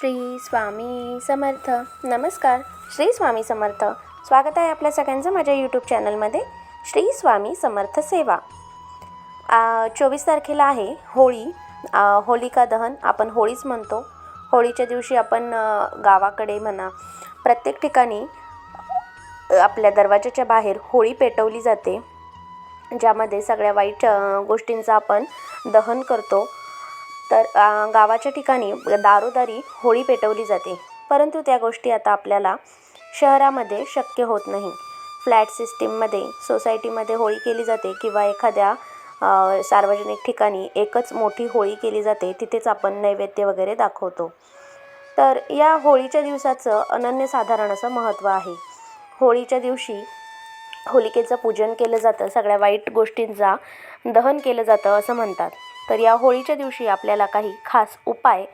श्री स्वामी समर्थ. नमस्कार श्री स्वामी समर्थ. स्वागत आहे आपल्या सगळ्यांचं माझ्या यूट्यूब चॅनलमध्ये श्री स्वामी समर्थ सेवा. चोवीस तारखेला आहे होळी. होलिका दहन आपण होळीच म्हणतो. होळीच्या दिवशी आपण गावाकडे म्हणा प्रत्येक ठिकाणी आपल्या दरवाजाच्या बाहेर होळी पेटवली जाते. ज्यामध्ये सगळ्या वाईट गोष्टींचं आपण दहन करतो. तर गावाच्या ठिकाणी दारोदारी होळी पेटवली जाते. परंतु त्या गोष्टी आता आपल्याला शहरामध्ये शक्य होत नाही. फ्लॅट सिस्टीममध्ये सोसायटीमध्ये होळी केली जाते किंवा एखाद्या सार्वजनिक ठिकाणी एकच मोठी होळी केली जाते तिथेच आपण नैवेद्य वगैरे दाखवतो. तर या होळीच्या दिवसाचं अनन्यसाधारण असं महत्त्व आहे. होळीच्या दिवशी होलिकेचं पूजन केलं जातं सगळ्या वाईट गोष्टींचा दहन केलं जातं असं म्हणतात. तर या होळीच्या दिवशी आपल्याला काही खास उपाय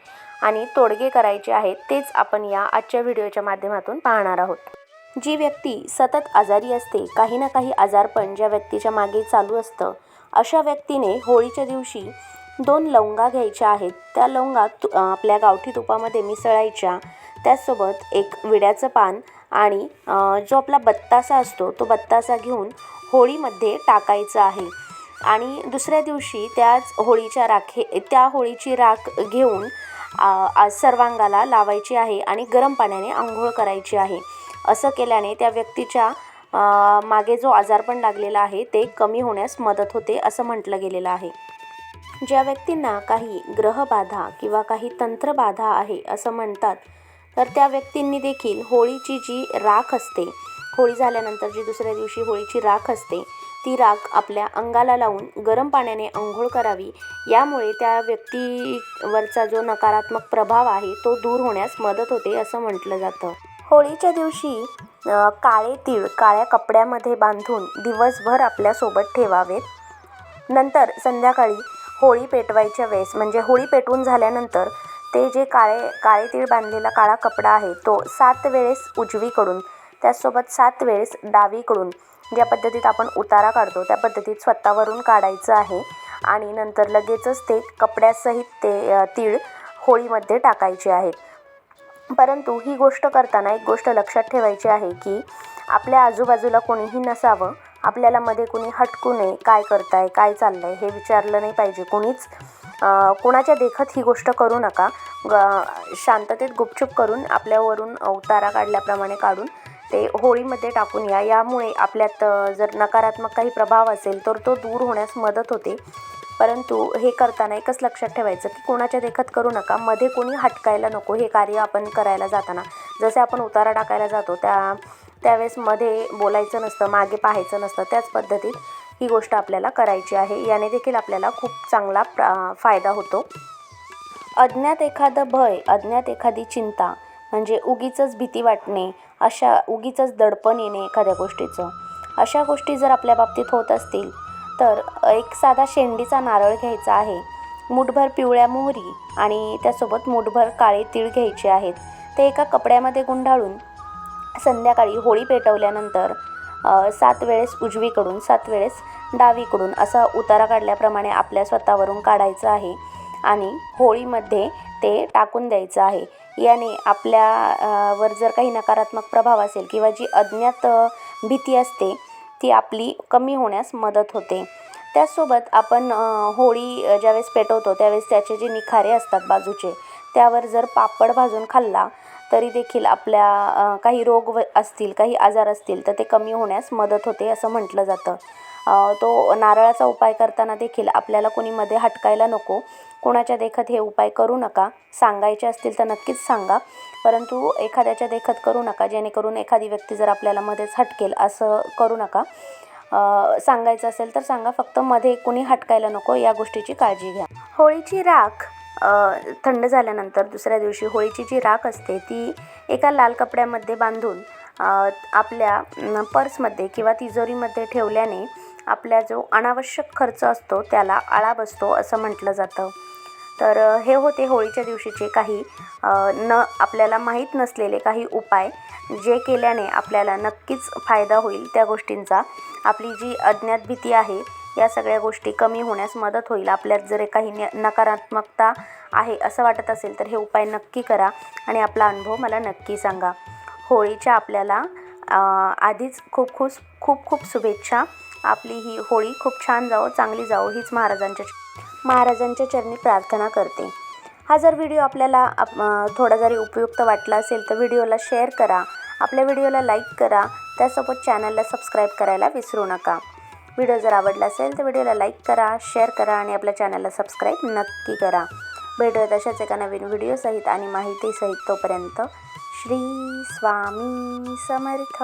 आणि तोडगे करायचे आहेत तेच आपण या आजच्या व्हिडिओच्या माध्यमातून पाहणार आहोत. जी व्यक्ती सतत आजारी असते काही ना काही आजारपण ज्या व्यक्तीच्या मागे चालू असतं अशा व्यक्तीने होळीच्या दिवशी दोन लवंगा घ्यायच्या आहेत. त्या लवंगा तु आपल्या गावठी तुपामध्ये मिसळायच्या. त्याचसोबत एक विड्याचं पान आणि जो आपला बत्तासा असतो तो बत्तासा घेऊन होळीमध्ये टाकायचा आहे. आणि दुसऱ्या दिवशी त्याच होळीच्या राखे त्या होळीची राख घेऊन सर्वांगाला लावायची आहे आणि गरम पाण्याने आंघोळ करायची आहे. असं केल्याने त्या व्यक्तीच्या मागे जो आजारपण लागलेला आहे ते कमी होण्यास मदत होते असं म्हटलं गेलेलं आहे. ज्या व्यक्तींना काही ग्रहबाधा किंवा काही तंत्रबाधा आहे असं म्हणतात तर त्या व्यक्तींनी देखील होळीची जी राख असते होळी झाल्यानंतर जी दुसऱ्या दिवशी होळीची राख असते ती राख आपल्या अंगाला लावून गरम पाण्याने आंघोळ करावी. यामुळे त्या व्यक्तीवरचा जो नकारात्मक प्रभाव आहे तो दूर होण्यास मदत होते असं म्हटलं जातं. होळीच्या दिवशी काळे तीळ काळ्या कपड्यामध्ये बांधून दिवसभर आपल्यासोबत ठेवावेत. नंतर संध्याकाळी होळी पेटवायच्या वेळेस म्हणजे होळी पेटवून झाल्यानंतर ते जे काळे काळे तीळ बांधलेला काळा कपडा आहे तो सात वेळेस उजवीकडून त्याचसोबत सात वेळेस डावीकडून ज्या पद्धतीत आपण उतारा काढतो त्या पद्धतीत स्वतःवरून काढायचं आहे. आणि नंतर लगेचच ते कपड्यासहित ते तीळ होळीमध्ये टाकायचे आहेत. परंतु ही गोष्ट करताना एक गोष्ट लक्षात ठेवायची आहे की आपल्या आजूबाजूला कोणीही नसावं आपल्याला मध्ये कोणी हटकू नये काय करताय काय चाललंय हे विचारलं नाही पाहिजे. कोणीच कोणाच्या देखत ही गोष्ट करू नका. ग शांततेत गुपचूप करून आपल्यावरून उतारा काढल्याप्रमाणे काढून ते होळीमध्ये टाकून या. यामुळे आपल्यात जर नकारात्मक काही प्रभाव असेल तर तो दूर होण्यास मदत होते. परंतु हे करताना एकच लक्षात ठेवायचं की कोणाच्या देखत करू नका. मध्ये कोणी हटकायला नको हे कार्य आपण करायला जाताना. जसे आपण उतारा टाकायला जातो त्या त्यावेळेस मध्ये बोलायचं नसतं मागे पाहायचं नसतं. त्याच पद्धतीत ही गोष्ट आपल्याला करायची आहे. याने देखील आपल्याला खूप चांगला प्रा फायदा होतो. अज्ञात एखादं भय अज्ञात एखादी चिंता म्हणजे उगीचंच भीती वाटणे अशा उगीचंच दडपण येणे एखाद्या गोष्टीचं. अशा गोष्टी जर आपल्या बाबतीत होत असतील तर एक साधा शेंडीचा नारळ घ्यायचा आहे मुठभर पिवळ्या मोहरी आणि त्यासोबत मुठभर काळे तीळ घ्यायचे आहेत. ते एका कपड्यामध्ये गुंडाळून संध्याकाळी होळी पेटवल्यानंतर सात वेळेस उजवीकडून सात वेळेस डावीकडून असा उतारा काढल्याप्रमाणे आपल्या स्वतःवरून काढायचं आहे आणि होळीमध्ये ते टाकून द्यायचं आहे. याने आपल्या वर जर काही नकारात्मक प्रभाव असेल किंवा जी अज्ञात भीती असते ती आपली कमी होण्यास मदत होते. त्याचसोबत आपण होळी ज्यावेळेस पेटवतो त्यावेळेस त्याचे जे निखारे असतात बाजूचे त्यावर जर पापड भाजून खाल्ला तरी देखील आपल्या काही रोग व असतील काही आजार असतील तर ते कमी होण्यास मदत होते असं म्हटलं जातं. तो नारळाचा उपाय करताना देखील आपल्याला कोणी मध्ये हटकायला नको. कोणाच्या देखत हे उपाय करू नका. सांगायचे असतील तर नक्कीच सांगा. परंतु एखाद्याच्या देखत करू नका. जेणेकरून एखादी व्यक्ती जर आपल्याला मध्येच हटकेल असं करू नका. सांगायचं असेल तर सांगा. फक्त मध्ये कोणी हटकायला नको या गोष्टीची काळजी घ्या. होळीची राख थंड झाल्यानंतर दुसऱ्या दिवशी होळीची जी राख असते ती एका लाल कपड्यामध्ये बांधून आपल्या पर्समध्ये किंवा तिजोरीमध्ये ठेवल्याने आपला जो अनावश्यक खर्च असतो त्याला आळा बसतो असं म्हटलं जातं. तर हे होते होळीच्या दिवशीचे काही न आपल्याला माहीत नसलेले काही उपाय जे केल्याने आपल्याला नक्कीच फायदा होईल त्या गोष्टींचा. आपली जी अज्ञात भीती आहे या सगळ्या गोष्टी कमी होण्यास मदत होईल. आपल्यात जर काही न नकारात्मकता आहे असं वाटत असेल तर हे उपाय नक्की करा आणि आपला अनुभव मला नक्की सांगा. होळीच्या आपल्याला आधीच खूप खूप खूप खूप शुभेच्छा. आपली ही होळी खूप छान जावो चांगली जावो हीच महाराजांच्या महाराजांच्या चरणी प्रार्थना करते. हा जर व्हिडिओ आपल्याला आप- थोडा जरी उपयुक्त वाटला असेल तर व्हिडिओला शेअर करा. आपल्या व्हिडिओला लाईक करा. त्यासोबत चॅनलला सबस्क्राईब करायला विसरू नका. व्हिडिओ जर आवडला असेल तर व्हिडिओला लाईक करा शेअर करा आणि आपल्या चॅनलला सबस्क्राईब नक्की करा. भेटूयात तशाच एका नवीन व्हिडिओसहित आणि माहितीसहित तोपर्यंत श्री स्वामी समर्थ.